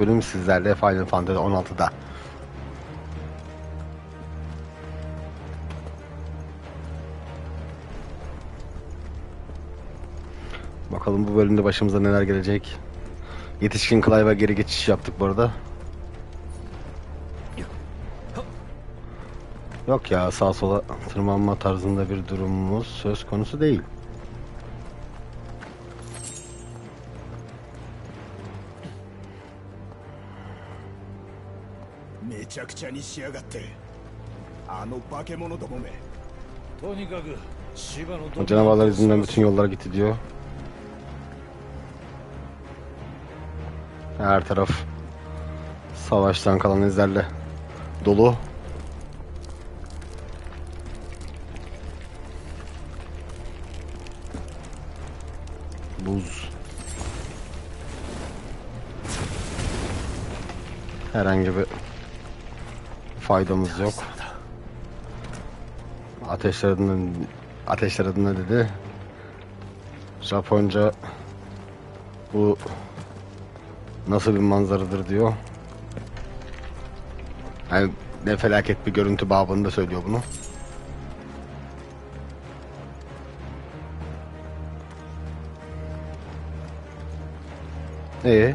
bölüm sizlerle Final Fantasy 16'da. Bakalım bu bölümde başımıza neler gelecek. Yetişkin Clive'a geri geçiş yaptık bu arada. Yok ya sağ sola tırmanma tarzında bir durumumuz söz konusu değil. ちゃくちゃにしやがってあの化け物どもめとにかく芝の O canavarlar yüzünden bütün yollar gitti diyor. Her taraf savaştan kalan izlerle dolu. Buz. Herhangi bir faydamız yok. Ateşler adına, ateşler adına dedi. Japonca bu nasıl bir manzaradır diyor. Yani ne felaket bir görüntü babında söylüyor bunu. Ee?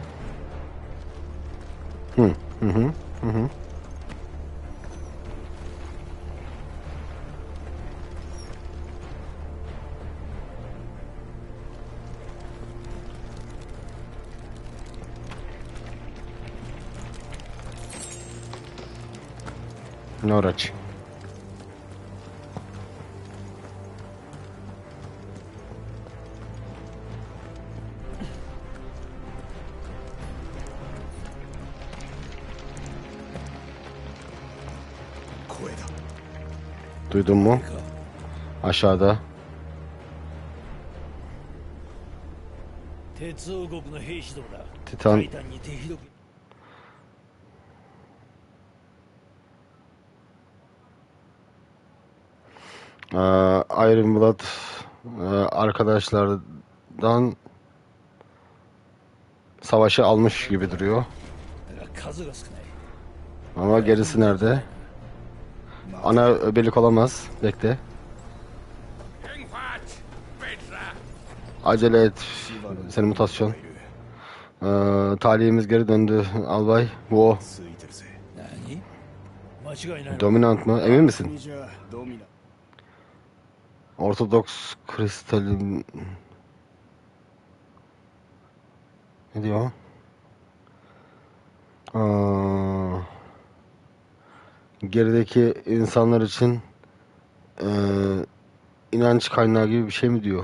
Noraç. Duydun mu? Aşağıda. 鉄 Iron Blood e, arkadaşlardan savaşı almış gibi duruyor. Ama gerisi nerede? Ana birlik olamaz. Bekle. Acele et. Senin mutasyon. Ee, talihimiz geri döndü albay. Bu o. Dominant mı? Emin misin? Ortodoks Kristalin ne diyor? Aa, gerideki insanlar için e, inanç kaynağı gibi bir şey mi diyor?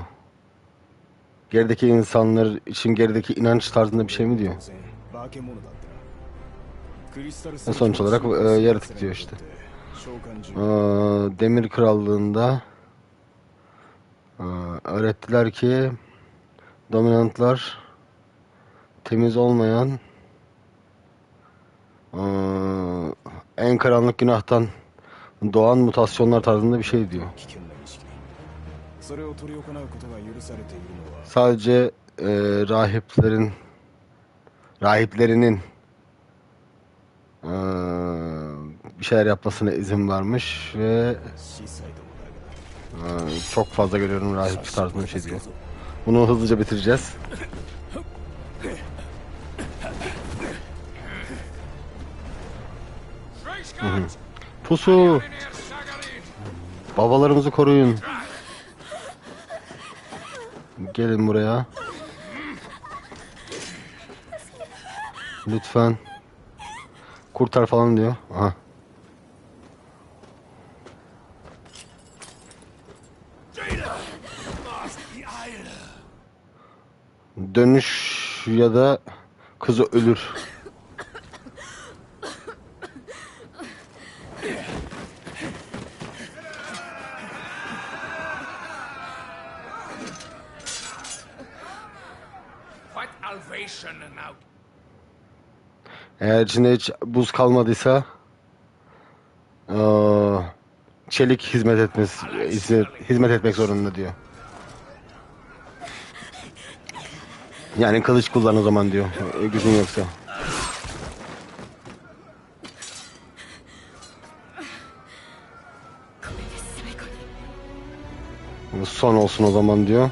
Gerideki insanlar için gerideki inanç tarzında bir şey mi diyor? E, sonuç olarak e, yaratık diyor işte. Aa, Demir Krallığında ee, öğrettiler ki dominantlar temiz olmayan ee, en karanlık günahtan doğan mutasyonlar tarzında bir şey diyor. Sadece e, rahiplerin rahiplerinin e, bir şeyler yapmasına izin varmış ve ee, çok fazla görüyorum rahip tarzında bir şey diyor. Bunu hızlıca bitireceğiz. Pusu. Babalarımızı koruyun. Gelin buraya. Lütfen. Kurtar falan diyor. Aha. Dönüş ya da kızı ölür. Eğer içinde hiç buz kalmadıysa çelik hizmet hizmet, hizmet etmek zorunda diyor. Yani kılıç kullan o zaman diyor. E, gücün yoksa. Son olsun o zaman diyor.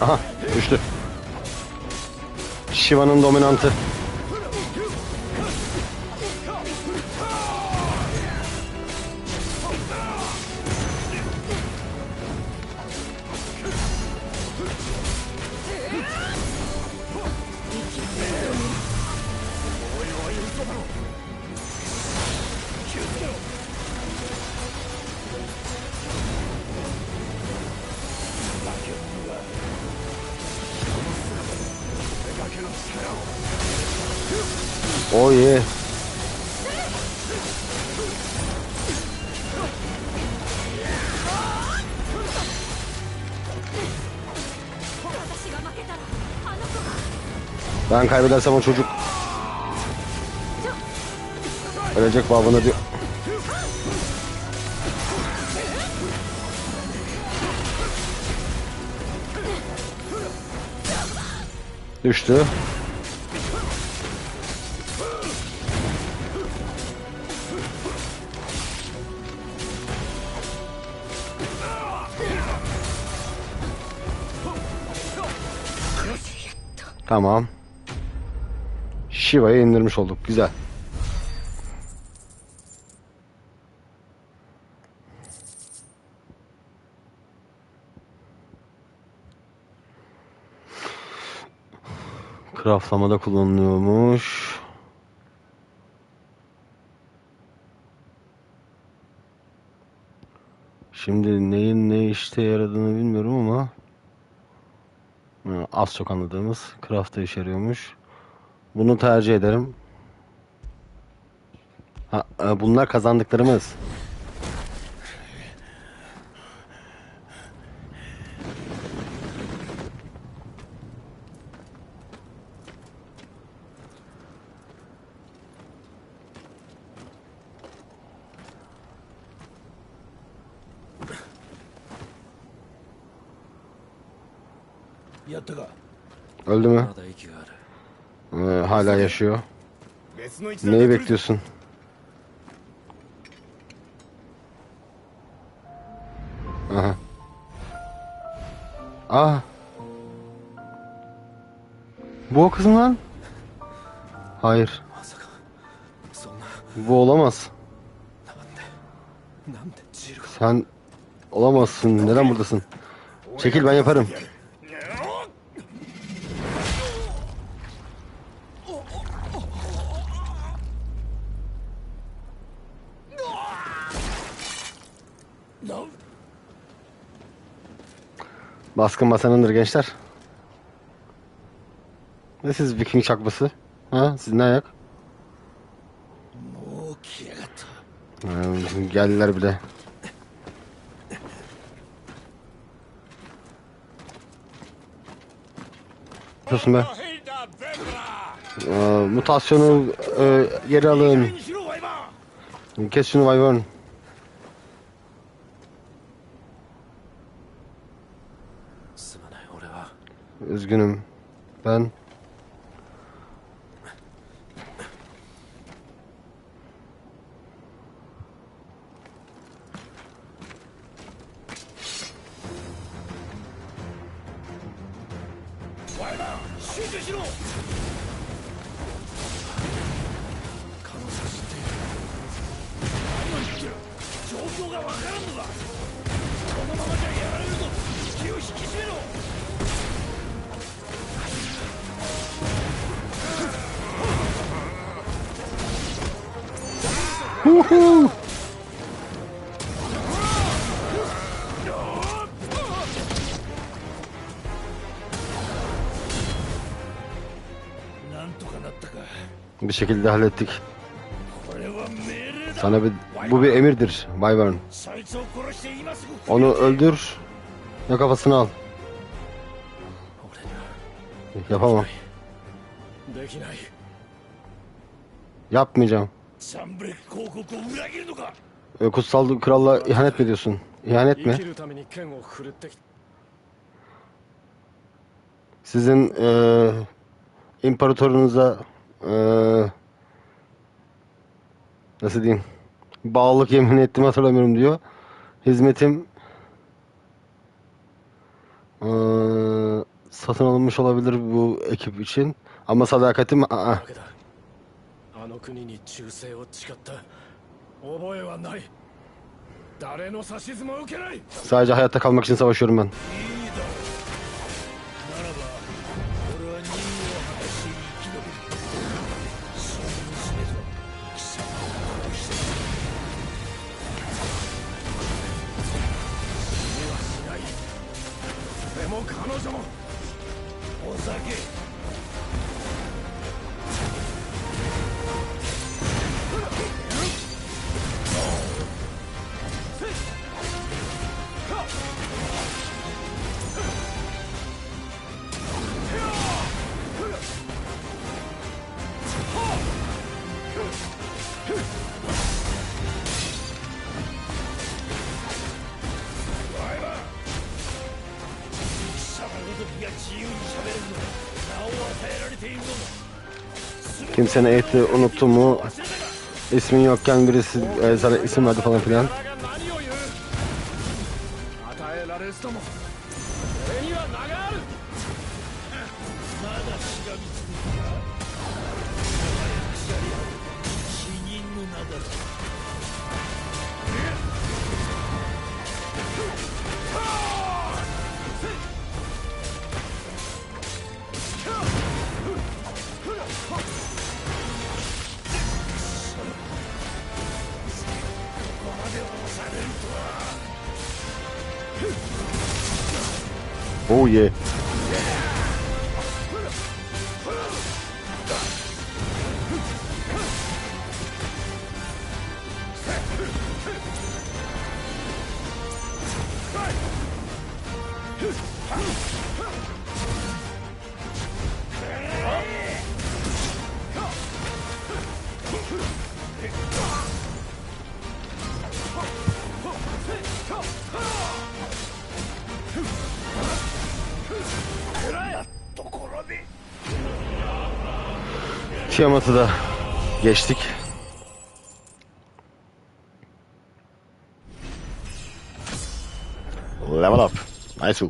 Aha düştü. Shiva'nın dominantı. Oh yeah. Ben kaybedersem o çocuk ölecek babına diyor. Düştü. Tamam. Shiva'yı indirmiş olduk. Güzel. Craftlamada kullanılıyormuş. Şimdi neyin ne işte yaradığını bilmiyorum ama az çok anladığımız craft'a işe yarıyormuş. Bunu tercih ederim. Ha, e, bunlar kazandıklarımız. Öldü mü? Ee, hala yaşıyor. Neyi bekliyorsun? Aha. Ah. Bu o kız mı lan? Hayır. Bu olamaz. Sen olamazsın. Neden buradasın? Çekil ben yaparım. Baskın masanındır gençler. Ne siz Viking çakması? Ha? Siz ne ayak? Ee, geldiler bile. yapıyorsun be? Ee, mutasyonu e, geri alın. Kes şunu Wyvern. Üzgünüm. Ben Bir şekilde hallettik. Sana bir, bu bir emirdir Wyvern. Onu öldür ya kafasını al. Yapamam. Yapmayacağım. Sen bırak kokuku ura gir duka. E, kutsal kralla ihanet mi ediyorsun? İhanet mi? Sizin e, imparatorunuza e, nasıl diyeyim bağlılık yemin ettim hatırlamıyorum diyor. Hizmetim e, satın alınmış olabilir bu ekip için ama sadakatim aa. の国に忠誠を誓った覚えはない誰の指図も受けない sadece hayatta kalmak için savaşıyorum ben. Kimsenin eğiti unuttu mu? İsmin yokken birisi eee, sana isim verdi falan filan. Oh yeah. Tiamat'ı da geçtik. Level up. Nice.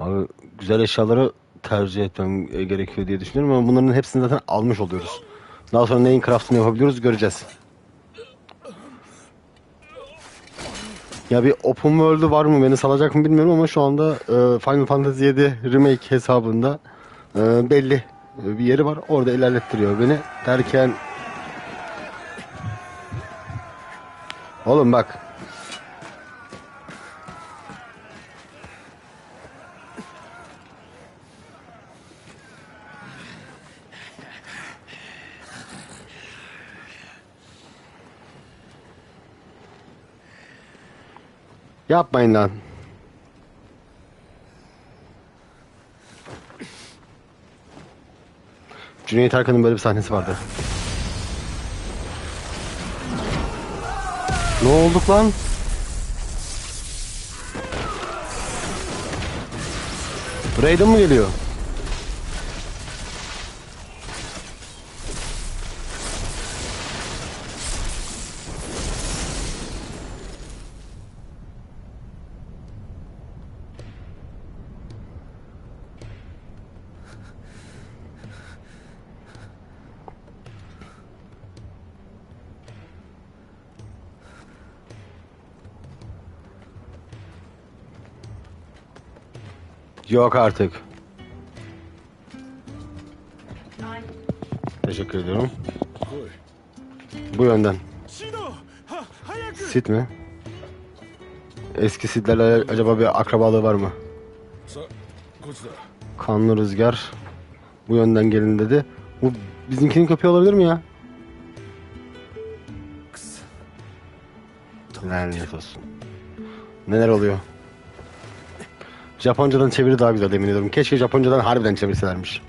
Abi güzel eşyaları tercih etmem gerekiyor diye düşünüyorum ama bunların hepsini zaten almış oluyoruz. Daha sonra neyin craftını yapabiliyoruz göreceğiz. Ya bir open world'ü var mı beni salacak mı bilmiyorum ama şu anda e, Final Fantasy 7 Remake hesabında e, belli bir yeri var. Orada ilerlettiriyor beni. Derken Oğlum bak. Yapmayın lan. Cüneyt Arkın'ın böyle bir sahnesi vardı. Ne olduk lan? Raiden mı geliyor? Yok artık. Teşekkür ediyorum. Bu yönden. Sit mi? Eski Sidlerle acaba bir akrabalığı var mı? Kanlı rüzgar. Bu yönden gelin dedi. Bu bizimkinin köpeği olabilir mi ya? Lanet olsun. Neler oluyor? Japoncadan çeviri daha güzel emin ediyorum. Keşke Japoncadan harbiden çevirselermiş.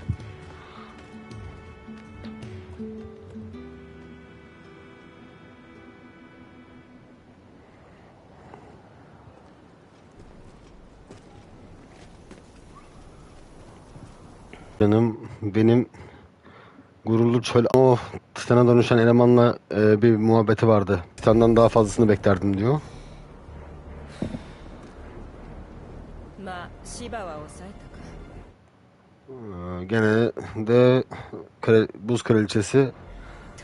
Canım benim gururlu çöl o Titan'a dönüşen elemanla e, bir muhabbeti vardı. Titan'dan daha fazlasını beklerdim diyor. まあ 芝は抑えたか Ee, Gene de kre- buz kraliçesi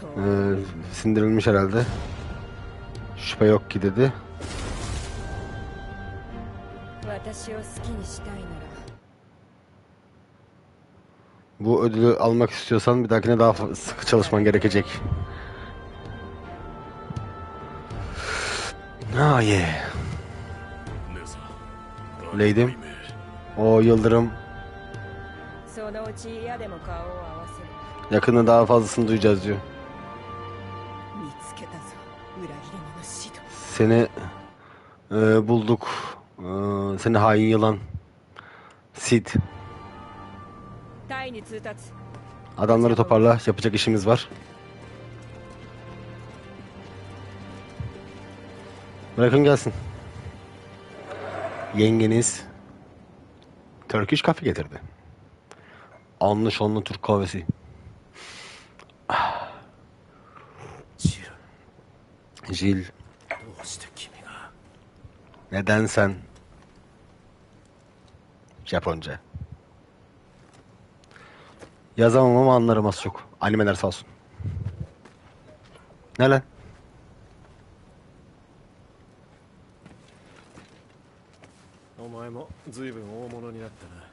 と e, sindirilmiş herhalde. Şüphe yok ki dedi. 私を好きにしたいなら Bu ödülü almak istiyorsan bir dahakine daha fa- sıkı çalışman gerekecek. Ah yeah. 姉さん Leydim. O Yıldırım. Yakında daha fazlasını duyacağız diyor. Seni e, bulduk. E, seni hain yılan. Sid. Adamları toparla. Yapacak işimiz var. Bırakın gelsin. Yengeniz Turkish kafe getirdi. Anlı şanlı Türk kahvesi. Ah. Jil. Neden sen? Japonca. Yazamam ama anlarım az çok. Animeler sağ olsun. Ne lan? お前も随分大物になったな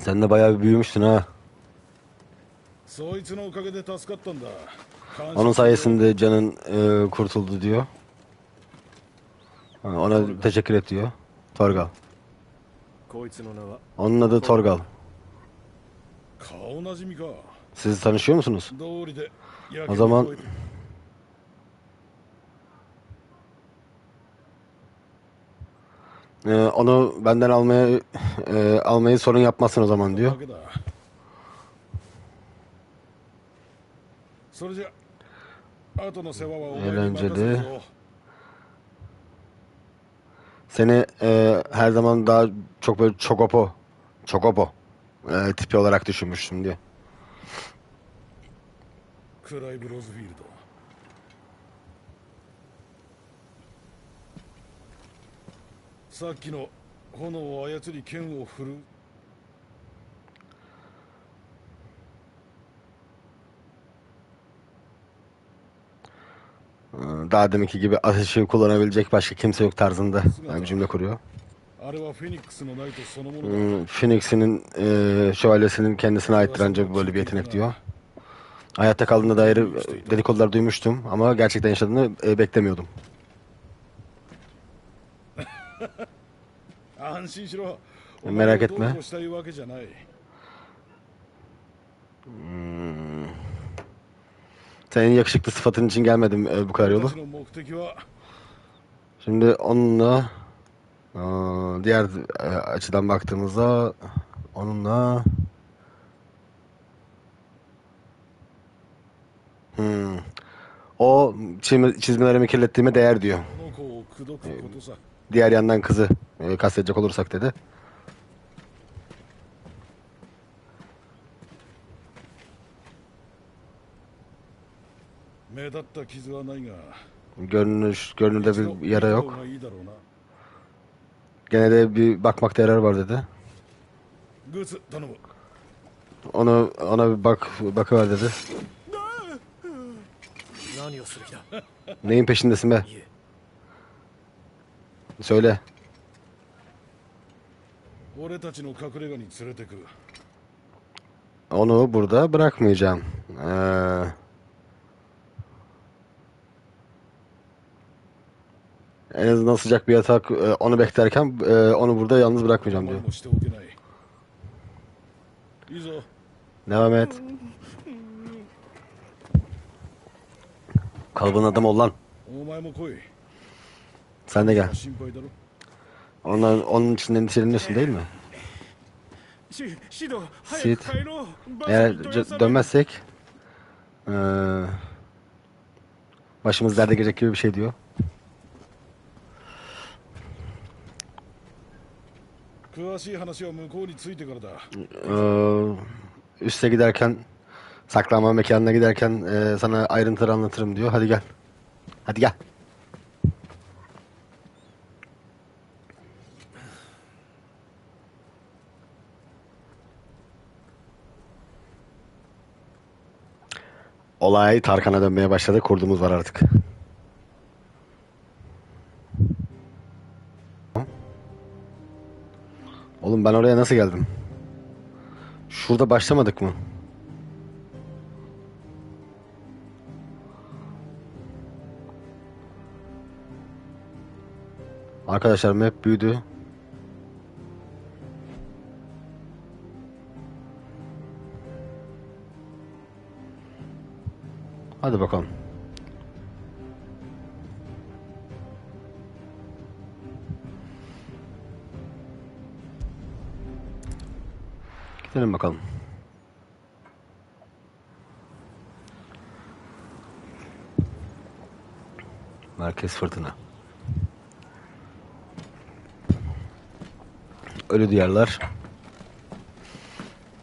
Sen de bayağı bir büyümüşsün ha. そいつのおかげで助かったんだ感謝 Onun sayesinde canın e, kurtuldu diyor. Ha, Ona teşekkür et diyor. Torgal. こいつの名は Onun adı Torgal. 顔なじみか Siz tanışıyor musunuz? 道理でやおざまんけに超えて Ee, onu benden almaya e, almayı sorun yapmasın o zaman diyor. Eğlenceli. Seni e, her zaman daha çok böyle çokopo, çokopo e, tipi olarak düşünmüştüm diye. Kray Brozvildo. さっきの炎を操り剣を振る E, daha deminki gibi ateşi kullanabilecek başka kimse yok tarzında yani bir cümle kuruyor. あれはフェニックスのナイトそのものだ Hmm, Phoenix'in e, şövalyesinin kendisine aittir ancak böyle bir yetenek diyor. Hayatta kaldığına dair e, dedikodular duymuştum ama gerçekten yaşadığını e, beklemiyordum. 安心しろ Merak お前を etme. どうこうしたいわけじゃない Senin yakışıklı sıfatın için gelmedim e, bu kadar yolu. 私の目的は Şimdi onunla e, diğer e, açıdan baktığımızda onunla Hmm. O çizme, çizmelerimi kirlettiğime değer diyor. こ Diğer yandan kızı e, kastedecek olursak dedi. Görünüş, görünürde bir yara yok. Gene de bir bakmakta yarar var dedi. Ona ona bir bak bakıver dedi. Neyin peşindesin be? いえ Söyle. 俺たちの隠れ家に連れてく Onu burada bırakmayacağım. Ee, en azından sıcak bir yatak e, onu beklerken e, onu burada yalnız bırakmayacağım 我 diyor. もしておけないいいぞ Devam et. Kalıbın adam ol lan. Sen de gel. Onlar, onun için endişeleniyorsun değil mi? Sid, eğer dönmezsek ee, başımız derde girecek gibi bir şey diyor. Ee, üste giderken saklanma mekanına giderken e, sana ayrıntıları anlatırım diyor. Hadi gel. Hadi gel. Olay Tarkan'a dönmeye başladı. Kurdumuz var artık. Oğlum ben oraya nasıl geldim? Şurada başlamadık mı? Arkadaşlar map büyüdü. Hadi bakalım. Gidelim bakalım. Merkez fırtına. Ölü diyarlar.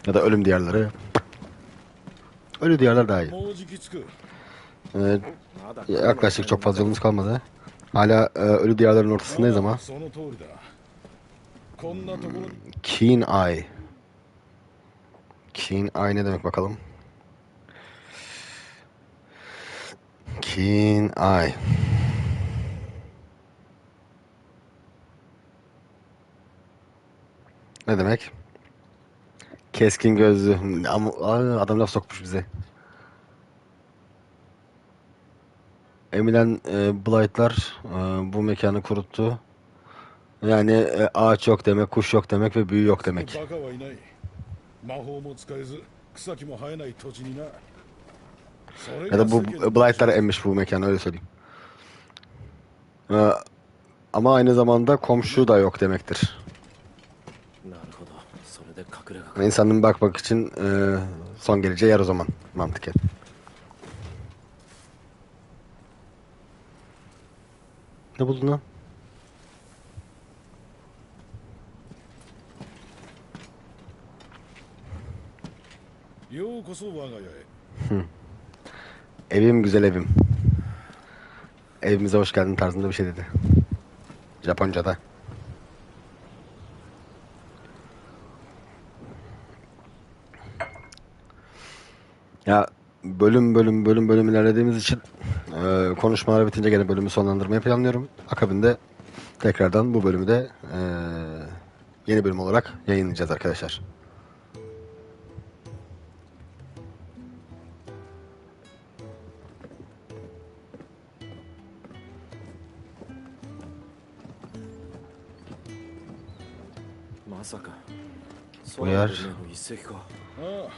Ya da ölüm diyarları. Ölü diyarlar daha iyi. Evet. Yaklaşık çok fazla yolumuz kalmadı. Hala e, ölü diyarların ortasındayız ama. Hmm, keen Eye. Keen Eye ne demek bakalım? Keen Eye. Ne demek? Keskin gözlü. Adam laf sokmuş bize. Emilen e, Blight'lar e, bu mekanı kuruttu. Yani e, ağaç yok demek, kuş yok demek ve büyü yok demek. バカはいない魔法も使えず草木も生えない土地になそれ Ya da bu 世間の Blight'lar emmiş bu mekanı öyle söyleyeyim. Ee, ama aynı zamanda komşu da yok demektir. なるほどそれで隠れ家か Yani İnsanın bakmak için e, son geleceği yer o zaman mantıken. Ne buldun lan? Evim güzel evim. Evimize hoş geldin tarzında bir şey dedi. Japonca'da. Ya bölüm bölüm bölüm bölüm ilerlediğimiz için e, konuşmalar bitince gene bölümü sonlandırmayı planlıyorum. Akabinde tekrardan bu bölümü de e, yeni bölüm olarak yayınlayacağız arkadaşlar. Bu yer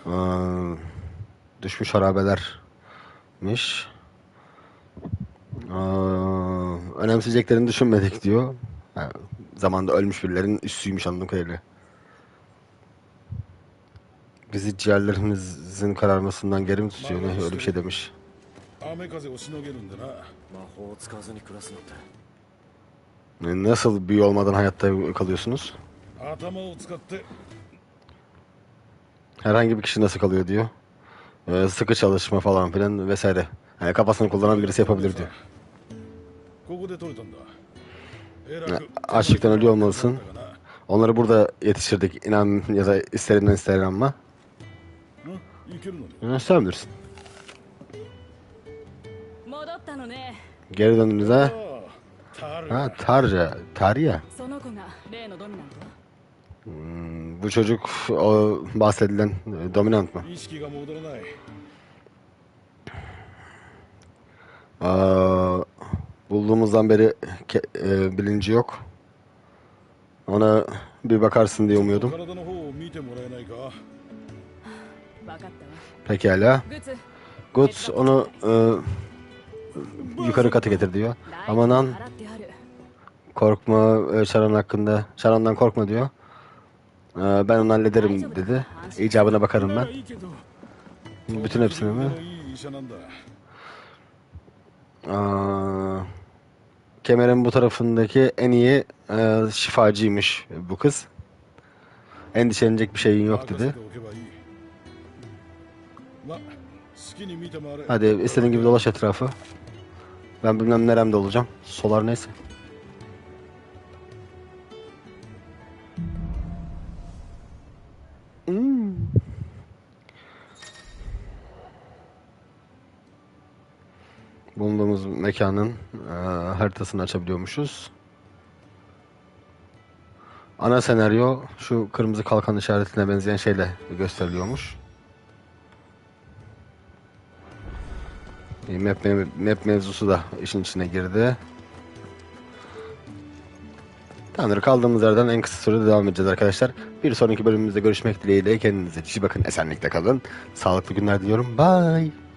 aa, ee, düşmüş harabelermiş. Aa, önemseyeceklerini düşünmedik diyor. Ha, zamanda ölmüş birilerinin üssüymüş anladığım kadarıyla. Bizi ciğerlerimizin kararmasından geri mi tutuyor ne öyle bir şey demiş. あ雨風をしのげるんだな魔法を使わずに暮らすなんて E, Nasıl büyü olmadan hayatta kalıyorsunuz? 頭を使って Herhangi bir kişi nasıl kalıyor diyor. Ee, sıkı çalışma falan filan vesaire. Yani kafasını kullanan birisi yapabilir diyor. Açlıktan ölüyor olmalısın. Onları burada yetiştirdik. İnan ya da isterinden ister inanma. İnançlar bilirsin. Geri döndüğünüzde... Ha, Tarja. Tarya. Hmm, bu çocuk o bahsedilen e, dominant mı? Aa, Bulduğumuzdan beri e, bilinci yok. Ona bir bakarsın diye umuyordum. Pekala. Guts onu e, yukarı kata getir diyor. Amanan korkma e, Şaran hakkında. Şaran'dan korkma diyor. E, ben onu hallederim dedi. İcabına bakarım ben. Bütün hepsini mi? Aa, kemerin bu tarafındaki en iyi e, şifacıymış bu kız. Endişelenecek bir şeyin yok dedi. Hadi istediğin gibi dolaş etrafı. Ben bilmem neremde olacağım. Solar neyse. Mekanın e, haritasını açabiliyormuşuz. Ana senaryo şu kırmızı kalkan işaretine benzeyen şeyle gösteriliyormuş. E, Map, map, mevzusu da işin içine girdi. Tanrı kaldığımız yerden en kısa sürede devam edeceğiz arkadaşlar. Bir sonraki bölümümüzde görüşmek dileğiyle kendinize iyi bakın. Esenlikle kalın. Sağlıklı günler diliyorum. Bye.